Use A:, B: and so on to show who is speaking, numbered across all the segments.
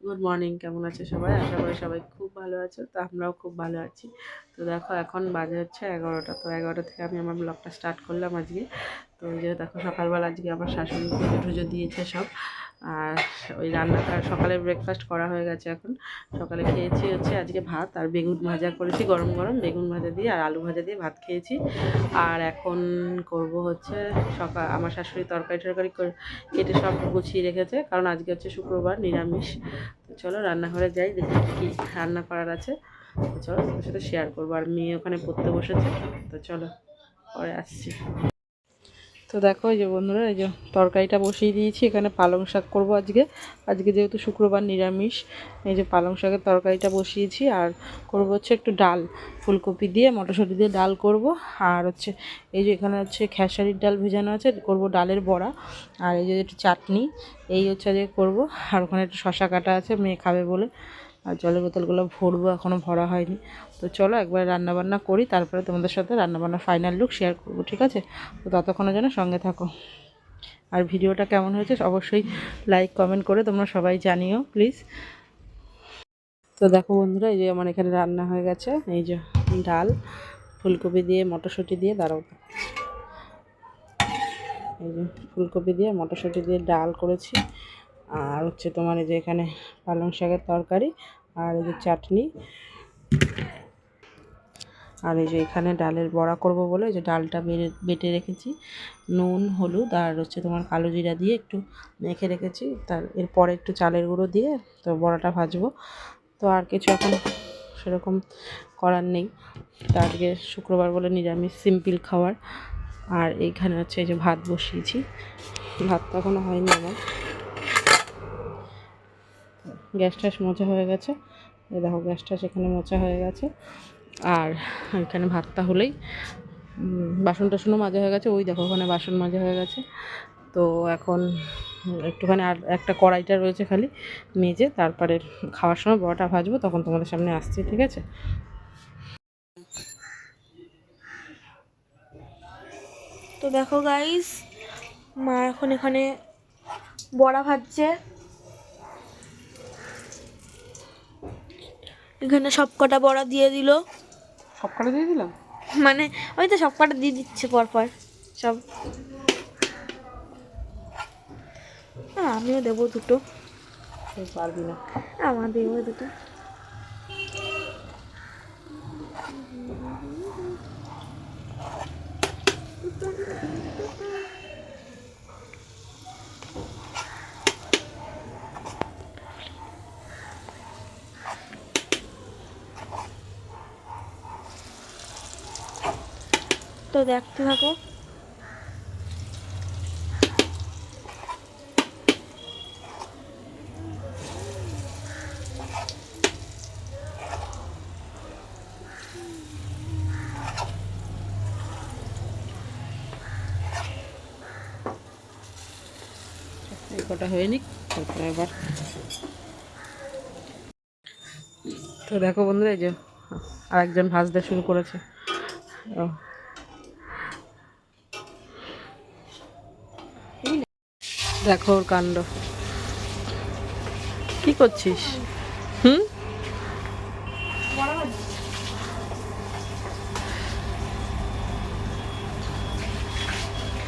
A: Good morning কেমন আছে সবাই? আশা করি সবাই খুব ভালো আছো, তো আমরাও খুব ভালো আছি। তো দেখো, এখন বাজে হচ্ছে এগারোটা, তো এগারোটা থেকে আমি আমার ব্লগটা স্টার্ট করলাম আজকে। তো যে দেখো, সকালবেলা আজকে আমার শাশুড়ি পুজো টুজো দিয়েছে সব। আর ওই রান্নাটা সকালে ব্রেকফাস্ট করা হয়ে গেছে এখন। সকালে খেয়েছি হচ্ছে আজকে ভাত আর বেগুন ভাজা করেছি, গরম গরম বেগুন ভাজা দিয়ে আর আলু ভাজা দিয়ে ভাত খেয়েছি। আর এখন করব হচ্ছে সকাল আমার শাশুড়ি তরকারি টরকারি করে, কেটে সব গুছিয়ে রেখেছে, কারণ আজকে হচ্ছে শুক্রবার, নিরামিষ। তো চলো রান্নাঘরে যাই, দেখি কী রান্না করার আছে। তো চলো তোমার সাথে শেয়ার করব। আর মেয়ে ওখানে পড়তে বসেছে, তো চলো পরে আসছি। তো দেখো এই যে বন্ধুরা, এই যে তরকারিটা বসিয়ে দিয়েছি, এখানে পালং শাক করব আজকে। আজকে যেহেতু শুক্রবার নিরামিষ, এই যে পালং শাকের তরকারিটা বসিয়েছি, আর করব হচ্ছে একটু ডাল। ফুলকপি দিয়ে, মটরশুঁটি দিয়ে ডাল করব, আর হচ্ছে এই যে এখানে হচ্ছে খেসারির ডাল ভেজানো আছে, করব ডালের বড়া, আর এই যে একটু চাটনি, এই হচ্ছে যে করব। আর ওখানে একটু শশা কাটা আছে, মেয়ে খাবে বলে। আর জলের বোতলগুলো ভরবো এখনও ভরা হয়নি। তো চলো একবার রান্নাবান্না করি, তারপরে তোমাদের সাথে রান্নাবান্নার ফাইনাল লুক শেয়ার করব, ঠিক আছে? তো ততক্ষণের জন্য সঙ্গে থাকো। আর ভিডিওটা কেমন হয়েছে অবশ্যই লাইক কমেন্ট করে তোমরা সবাই জানিও প্লিজ তো দেখো বন্ধুরা, এই যে আমার এখানে রান্না হয়ে গেছে। এই যে ডাল, ফুলকপি দিয়ে মটরশুঁটি দিয়ে দাঁড়াও এই যে ফুলকপি দিয়ে মটরশুঁটি দিয়ে ডাল করেছি। আর হচ্ছে তোমার এই যে এখানে পালং শাকের তরকারি আর এই যে চাটনি। আর এই যে এখানে ডালের বড়া করব বলে এই যে ডালটা বেড়ে, বেটে রেখেছি। নুন, হলুদ আর হচ্ছে তোমার কালো জিরা দিয়ে একটু মেখে রেখেছি। তার, এরপরে একটু চালের গুঁড়ো দিয়ে তো বড়াটা ভাজবো। তো আর কিছু এখন সেরকম করার নেই। তা আজকে শুক্রবার বলে নিরামিষ, সিম্পল খাবার। আর এইখানে হচ্ছে এই যে ভাত বসিয়েছি। ভাত এখনও হয়নি আমার। গ্যাস ট্যাস মজা হয়ে গেছে। দেখো, গ্যাসটা সেখানে মোচা হয়ে গেছে। আর এখানে ভাতটা হলেই বাসন টাসনও মাজা হয়ে গেছে। ওই দেখো, ওখানে বাসন মাজা হয়ে গেছে। তো এখন একটুখানি আর একটা কড়াইটা রয়েছে খালি মেজে, তারপরে খাওয়ার সময় বড়াটা ভাজবো, তখন তোমাদের সামনে আসছি, ঠিক আছে?
B: তো দেখো গাইস মা এখন এখানে বড়া ভাজছে। এখানে সব কটা বড়া দিয়ে দিল।
A: সব কটা দিয়ে দিলাম
B: মানে ওই তো সব কটা দিয়ে দিচ্ছে পরপর সব। আমিও দেবো দুটো।
A: পারবি না।
B: আমার দেবো দুটো। তো দেখতে থাকো
A: কটা তারপরে তো দেখো বন্ধুরা, এই যে আরেকজন ভাজতে শুরু করেছে ও। দেখো ওর কাণ্ড। কি করছিস? হুম?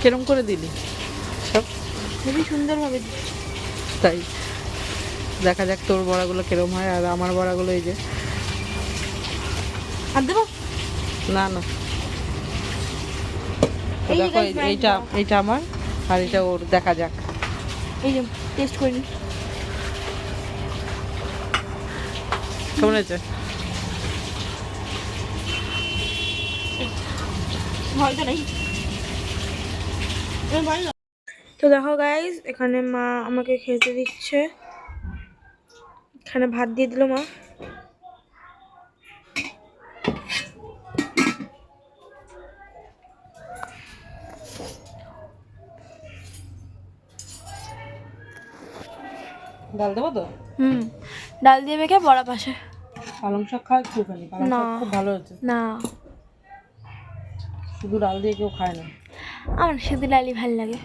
A: কিরম করে দিলি? সব?
B: খুবই সুন্দরভাবে
A: তাই? দেখা যাক তোর বড়াগুলো কিরম হয় আর আমার বড়াগুলো এই যে।
B: আর দেবো?
A: না না। দেখো এইটা এইটা আমার আর এটা ওর। দেখা যাক।
B: এই যে টেস্ট করে নিন
A: কেমন হয়েছে?
B: ভয় নেই তো দেখো গাইজ এখানে মা আমাকে খেতে দিচ্ছে। এখানে ভাত দিয়ে দিল মা।
A: ডাল দেবো তো?
B: হুম ডাল দিয়ে মেখে বড়া পাশে।
A: পালং শাক খাওয়া একটুখানি পালং
B: না।
A: শাক খুব ভালো হয়েছে।
B: না।
A: শুধু ডাল দিয়ে কেউ খায় না।
B: আমার শুধু ডালই ভালো লাগে।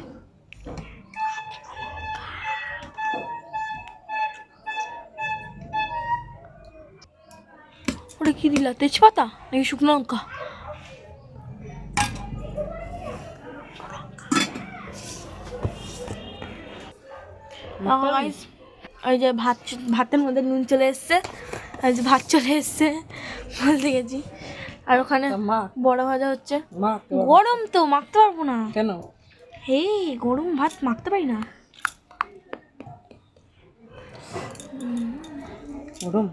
B: ওটা কি দিলা তেজপাতা নাকি শুকনো লঙ্কা? guys, ওই যে ভাত ভাতের মধ্যে নুন চলে এসছে। আর যে ভাত চলে এসছে। বলতে গেছি। আর ওখানে বড় ভাজা হচ্ছে। গরম তো মাখতে পারব না।
A: কেন?
B: হে গরম ভাত মাখতে পারি না।
A: গরম?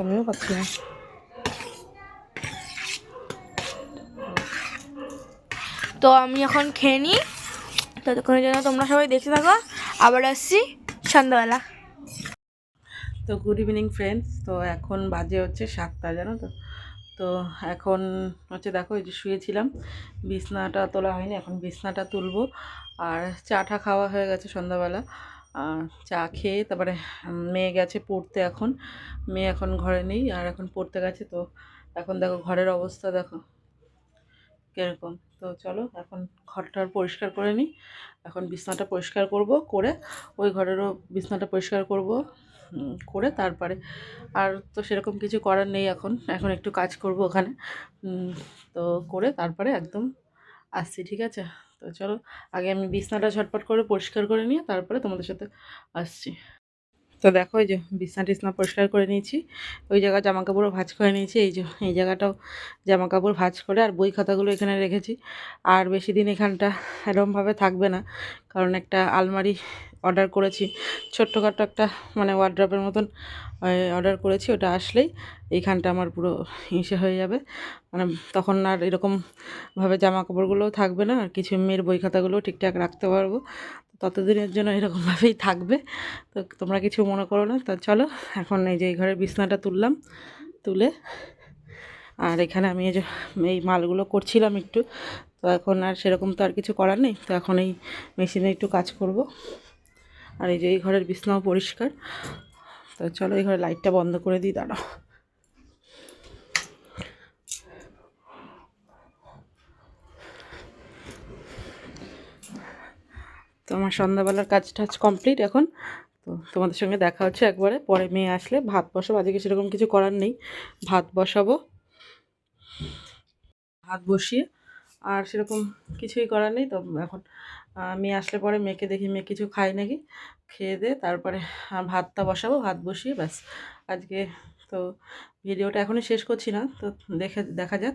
A: আমিও পাচ্ছি না।
B: তো আমি এখন খেয়ে নিই। ততক্ষণের জন্য তোমরা সবাই দেখতে থাকো। আবার আসছি সন্ধ্যাবেলা।
A: তো গুড ইভিনিং ফ্রেন্ডস তো এখন বাজে হচ্ছে সাতটা, জানো তো? তো এখন হচ্ছে দেখো, এই যে শুয়েছিলাম। বিছনাটা তোলা হয়নি, এখন বিছনাটা তুলবো। আর চাটা খাওয়া হয়ে গেছে সন্ধ্যাবেলা। চা খেয়ে তারপরে মেয়ে গেছে পড়তে এখন। মেয়ে এখন ঘরে নেই, আর এখন পড়তে গেছে। তো এখন দেখো, ঘরের অবস্থা দেখো কীরকম। তো চলো, এখন ঘরটার পরিষ্কার করে নিই। এখন বিছনাটা পরিষ্কার করব, করে ওই ঘরেরও বিছনাটা পরিষ্কার করব। করে তারপরে আর তো সেরকম কিছু করার নেই এখন। এখন একটু কাজ করব ওখানে। তো করে তারপরে একদম আসছি, ঠিক আছে? তো চলো, আগে আমি বিছনাটা ঝটপট করে পরিষ্কার করে নিয়ে তারপরে তোমাদের সাথে আসছি। তো দেখো এই যে বিছনা টিছনা পরিষ্কার করে নিয়েছি। ওই জায়গা জামা কাপড়ও ভাঁজ করে নিয়েছি। এই যে, এই জায়গাটাও জামা কাপড় ভাঁজ করে আর বই খাতাগুলো এখানে রেখেছি। আর বেশি দিন এখানটা এরমভাবে থাকবে না, কারণ একটা আলমারি অর্ডার করেছি। ছোট্টখাটো একটা মানে ওয়ার্ড্রপের মতন অর্ডার করেছি, ওটা আসলেই এইখানটা আমার পুরো ইসে হয়ে যাবে। মানে তখন আর এরকমভাবে জামা কাপড়গুলোও থাকবে না, আর কিছু মেয়ের বই খাতাগুলোও ঠিকঠাক রাখতে পারব। ততদিনের জন্য এরকমভাবেই থাকবে। তো তোমরা কিছু মনে করো না, তো চলো এখন এই যে এই ঘরের বিছনাটা তুললাম, তুলে। আর এখানে আমি এই যে এই মালগুলো করছিলাম একটু, তো এখন আর সেরকম তো আর কিছু করার নেই। তো এখন এই মেশিনে একটু কাজ করব। আর এই যে এই ঘরের বিছনাও পরিষ্কার। তো চলো এই ঘরে লাইটটা বন্ধ করে দিই, দাঁড়াও। আমার সন্ধ্যাবেলার কাজ টাজ কমপ্লিট এখন। তো তোমাদের সঙ্গে দেখা হচ্ছে একবারে, পরে মেয়ে আসলে ভাত বসাবো। আজকে সেরকম কিছু করার নেই। ভাত বসাবো। ভাত বসিয়ে আর সেরকম কিছুই করার নেই। তো এখন মেয়ে আসলে পরে মেয়েকে দেখি, মেয়ে কিছু খায় নাকি? খেয়ে দিয়ে তারপরে ভাতটা বসাবো, ভাত বসিয়ে ব্যাস। আজকে তো ভিডিওটা এখনই শেষ করছি না। তো দেখে, দেখা যাক,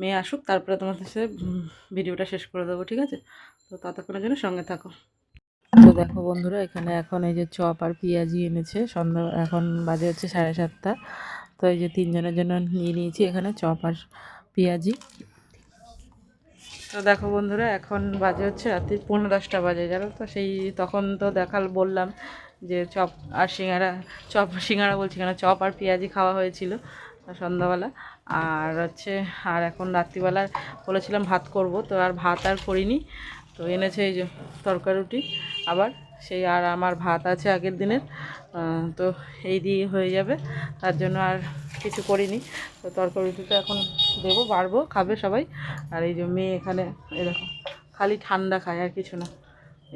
A: মেয়ে আসুক, তারপরে তোমাদের সাথে ভিডিওটা শেষ করে দেবো, ঠিক আছে? তো ততক্ষণের জন্য সঙ্গে থাকো। তো দেখো বন্ধুরা, এখানে এখন এই যে চপ আর পেঁয়াজি এনেছে। সন্ধ্যা, এখন বাজে হচ্ছে সাড়ে সাতটা। তো এই যে তিনজনের জন্য নিয়ে নিয়েছি এখানে চপ আর পেঁয়াজি। তো দেখো বন্ধুরা, এখন বাজে হচ্ছে রাত্রি পনেরো দশটা বাজে, জানো তো? সেই তখন তো দেখাল বললাম যে চপ আর সিঙ্গারা, চপ সিঙ্গারা বলছি কেন? চপ আর পেঁয়াজি খাওয়া হয়েছিল সন্ধ্যাবেলা। আর হচ্ছে, আর এখন রাত্রিবেলা বলেছিলাম ভাত করব, তো আর ভাত আর করিনি। তো এনেছে এই যে তরকারি রুটি, আবার সেই আর আমার ভাত আছে আগের দিনের তো এই দিয়ে হয়ে যাবে, তার জন্য আর কিছু করিনি, তো তরকারি রুটিটা এখন দেবো, বাড়বো, খাবে সবাই, আর এই যে মেয়ে এখানে এরকম খালি ঠান্ডা খায় আর কিছু না,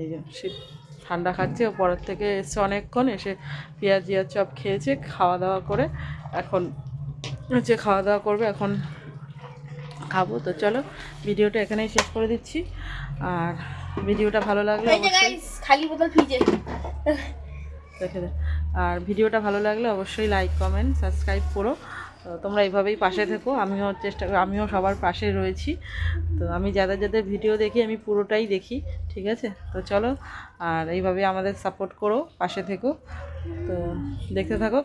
A: এই যে শীত ঠান্ডা খাচ্ছে, ও পরের থেকে এসছে অনেকক্ষণ, এসে পেঁয়াজ চপ খেয়েছে, খাওয়া দাওয়া করে, এখন হচ্ছে খাওয়া দাওয়া করবে, এখন খাব। তো চলো ভিডিওটা এখানেই শেষ করে দিচ্ছি। আর ভিডিওটা ভালো লাগলে অবশ্যই
B: খালি বোতল ফ্রিজে।
A: দেখে আর ভিডিওটা ভালো লাগলে অবশ্যই লাইক কমেন্ট সাবস্ক্রাইব করো। তো তোমরা এইভাবেই পাশে থেকো আমিও চেষ্টা করি আমিও সবার পাশে রয়েছি। তো আমি যাদের যাদের ভিডিও দেখি আমি পুরোটাই দেখি ঠিক আছে? তো চলো আর এইভাবে আমাদের সাপোর্ট করো পাশে থেকো। তো দেখতে থাকো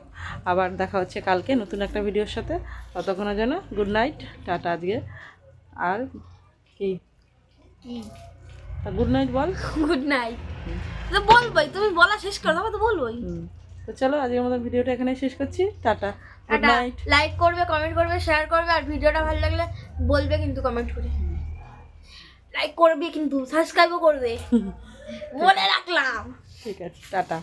A: আবার দেখা হচ্ছে কালকে নতুন একটা ভিডিওর সাথে। ততক্ষণের জন্য গুড নাইট টাটা আজকে। আর কি গুড নাইট বল।
B: গুড নাইট তো বলবোই তুমি বলা শেষ করো তো বলবোই।
A: তো চলো আজকের মতো ভিডিওটা এখানে শেষ করছি। টাটা। নাইট
B: লাইক করবে কমেন্ট করবে শেয়ার করবে আর ভিডিওটা ভালো লাগলে বলবে কিন্তু কমেন্ট করে। লাইক করবে কিন্তু সাবস্ক্রাইবও করবে। বলে রাখলাম।
A: ঠিক আছে টাটা।